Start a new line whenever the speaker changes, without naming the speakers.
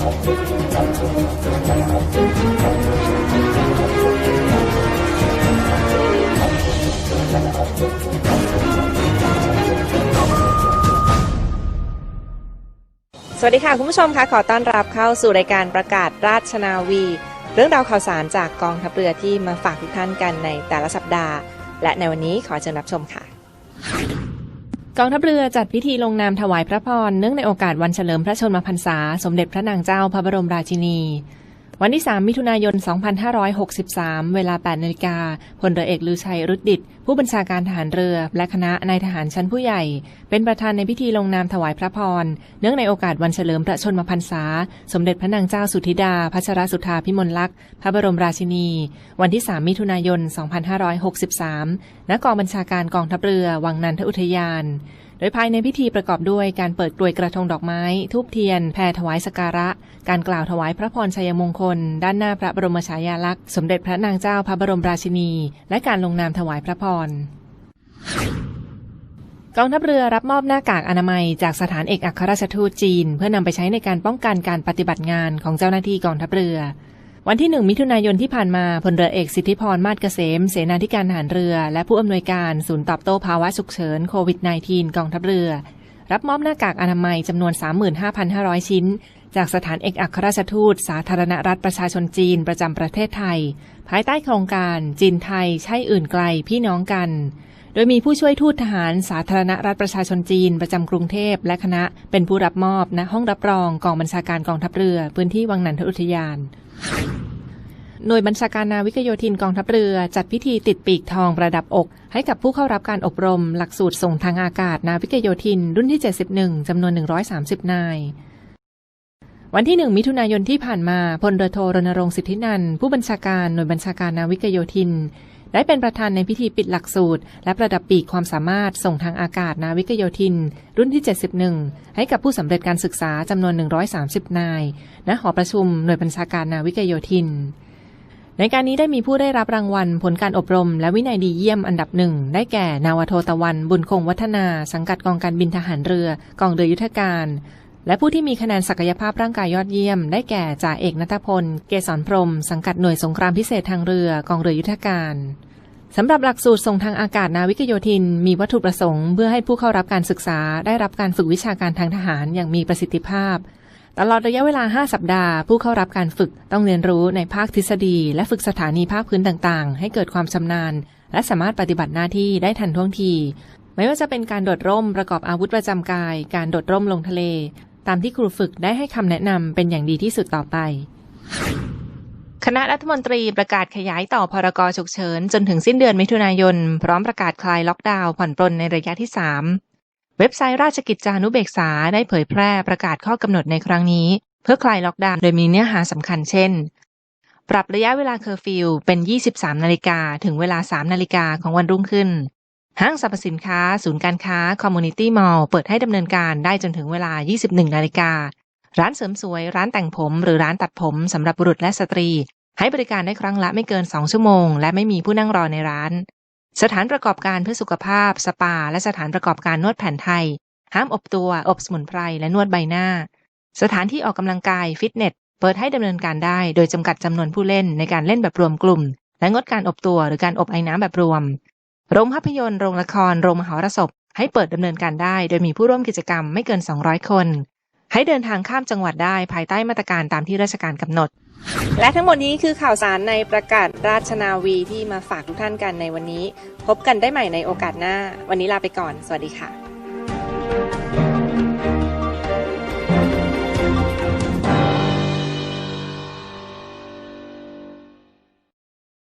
สวัสดีค่ะ คุณผู้ชมคะขอต้อนรับเข้าสู่รายการประกาศราชนาวี เรื่องราวข่าวสารจากกองทัพเรือที่มาฝากทุกท่านกันในแต่ละสัปดาห์ และในวันนี้ขอเชิญรับชมค่ะ กองทัพเรือจัดพิธีลงนามถวายพระพรเนื่องในโอกาสวันเฉลิมพระชนมพรรษา สมเด็จพระนางเจ้าพระบรมราชินี วันที่ 3 มิถุนายน 2563 เวลา 8 นาฬิกาพลเรือเอกลือชัยรุดดิต ผู้บัญชาการทหารเรือ และคณะนายทหารชั้นผู้ใหญ่ เป็นประธานในพิธีลงนามถวายพระพร เนื่องในโอกาสวันเฉลิมพระชนมพรรษา สมเด็จพระนางเจ้าสุธิดา พัชรสุธาพิมลลักษณ์ พระบรมราชินี วันที่ 3 มิถุนายน 2563 ณ กองบัญชาการกองทัพเรือ วังนันทอุทยาน โดยภายในพิธีประกอบด้วยการเปิดกลวยกระทงดอกไม้ ทูบเทียนแผ่ถวายสกการะ การกล่าวถวายพระพรชัยมงคล ด้านหน้าพระบรมฉายาลักษณ์ สมเด็จพระนางเจ้าพระบรมราชินี และการลงนามถวายพระพรกองทัพเรือรับมอบหน้ากากอนามัยจากสถานเอกอัครราชทูตจีน เพื่อนำไปใช้ในการป้องกันการปฏิบัติงานของเจ้าหน้าที่กองทัพเรือ วันที่ 1 มิถุนายนที่ผ่านมาพลเรือเอกสิทธิพรมาศเกษม เสนาธิการทหารเรือ และผู้อำนวยการศูนย์ตอบโต้ภาวะฉุกเฉินโควิด -19 กองทัพเรือ รับมอบหน้ากากอนามัยจำนวน 35,500 ชิ้น จากสถานเอกอัครราชทูต สาธารณรัฐประชาชนจีนประจำประเทศไทย ภายใต้โครงการจีนไทยใช่อื่นไกลพี่น้องกัน โดยมีผู้ช่วยทูตทหารสาธารณรัฐประชาชนจีน ประจำกรุงเทพและคณะเป็นผู้รับมอบณห้องรับรองกองบัญชาการกองทัพเรือ พื้นที่วังนันทอุทยาน หน่วยบัญชาการนาวิกโยธินกองทัพเรือ จัดพิธีติดปีกทองประดับอก ให้กับผู้เข้ารับการอบรม หลักสูตรส่งทางอากาศนาวิกโยธิน รุ่นที่ 71จำนวน 130 นายวันที่ 1 มิถุนายนที่ผ่านมาพลเรือโทรณรงค์สิทธินันผู้บัญชาการหน่วยบัญชาการนาวิกโยธิน ได้เป็นประธานในพิธีปิดหลักสูตร และประดับปีกความสามารถส่งทางอากาศนาวิกโยธิน รุ่นที่ 71 ให้กับผู้สำเร็จการศึกษาจำนวน 130 นายณหอประชุมหน่วยบัญชาการนาวิกโยธิน ในการนี้ได้มีผู้ได้รับรางวัล ผลการอบรม และวินัยดีเยี่ยมอันดับหนึ่งได้แก่นาวาโทตะวัน บุญคงวัฒนา สังกัดกองการบินทหารเรือ กองเรือยุทธการ และผู้ที่มีคะแนนศักยภาพร่างกายยอดเยี่ยม ได้แก่จ่าเอกนัทพล เกษรพรม สังกัดหน่วยสงครามพิเศษทางเรือกองเรือยุทธการสำหรับหลักสูตรส่งทางอากาศนาวิกโยธิน มีวัตถุประสงค์เพื่อให้ผู้เข้ารับการศึกษา ได้รับการฝึกวิชาการทางทหารอย่างมีประสิทธิภาพ ตลอดระยะเวลา 5 สัปดาห์ ผู้เข้ารับการฝึกต้องเรียนรู้ในภาคทฤษฎี และฝึกสถานีภาคพื้นต่าง ๆ ให้เกิดความชำนาญ และสามารถปฏิบัติหน้าที่ได้ทันท่วงที ไม่ว่าจะเป็นการโดดร่มประกอบอาวุธประจำกาย การโดดร่มลงทะเล ตามที่ครูฝึกได้ให้คำแนะนำเป็นอย่างดีที่สุดต่อไป คณะรัฐมนตรีประกาศขยายต่อพรกฉุกเฉิน จนถึงสิ้นเดือนมิถุนายน พร้อมประกาศคลายล็อกดาวน์ผ่อนปลนในระยะที่ 3 เว็บไซต์ราชกิจจานุเบกษาได้เผยแพร่ประกาศข้อกำหนดในครั้งนี้ เพื่อคลายล็อกดาวน์โดยมีเนื้อหาสำคัญเช่น ปรับระยะเวลาเคอร์ฟิวเป็น 23 นาฬิกาถึงเวลา 3 นาฬิกาของวันรุ่งขึ้น ห้างสรรพสินค้า ศูนย์การค้าคอมมูนิตี้มอลล์เปิดให้ดำเนินการได้จนถึงเวลา 21 นาฬิกา ร้านเสริมสวย ร้านแต่งผม หรือร้านตัดผมสำหรับบุรุษและสตรี ให้บริการได้ครั้งละไม่เกิน 2 ชั่วโมง และไม่มีผู้นั่งรอในร้าน สถานประกอบการเพื่อสุขภาพ สปา และสถานประกอบการนวดแผนไทย ห้ามอบตัว อบสมุนไพร และนวดใบหน้า สถานที่ออกกำลังกาย ฟิตเนส เปิดให้ดำเนินการได้ โดยจำกัดจำนวนผู้เล่นในการเล่นแบบรวมกลุ่ม และงดการอบตัวหรือการอบไอ้น้ำแบบรวม โรงภาพยนตร์โรงละครโรงมหรสพให้เปิดดำเนินการได้ โดยมีผู้ร่วมกิจกรรมไม่เกิน 200 คน ให้เดินทางข้ามจังหวัดได้ภายใต้มาตรการตามที่ราชการกำหนด และทั้งหมดนี้คือข่าวสารในประกาศราชนาวีที่มาฝากทุกท่านกันในวันนี้ พบกันได้ใหม่ในโอกาสหน้า วันนี้ลาไปก่อน สวัสดีค่ะ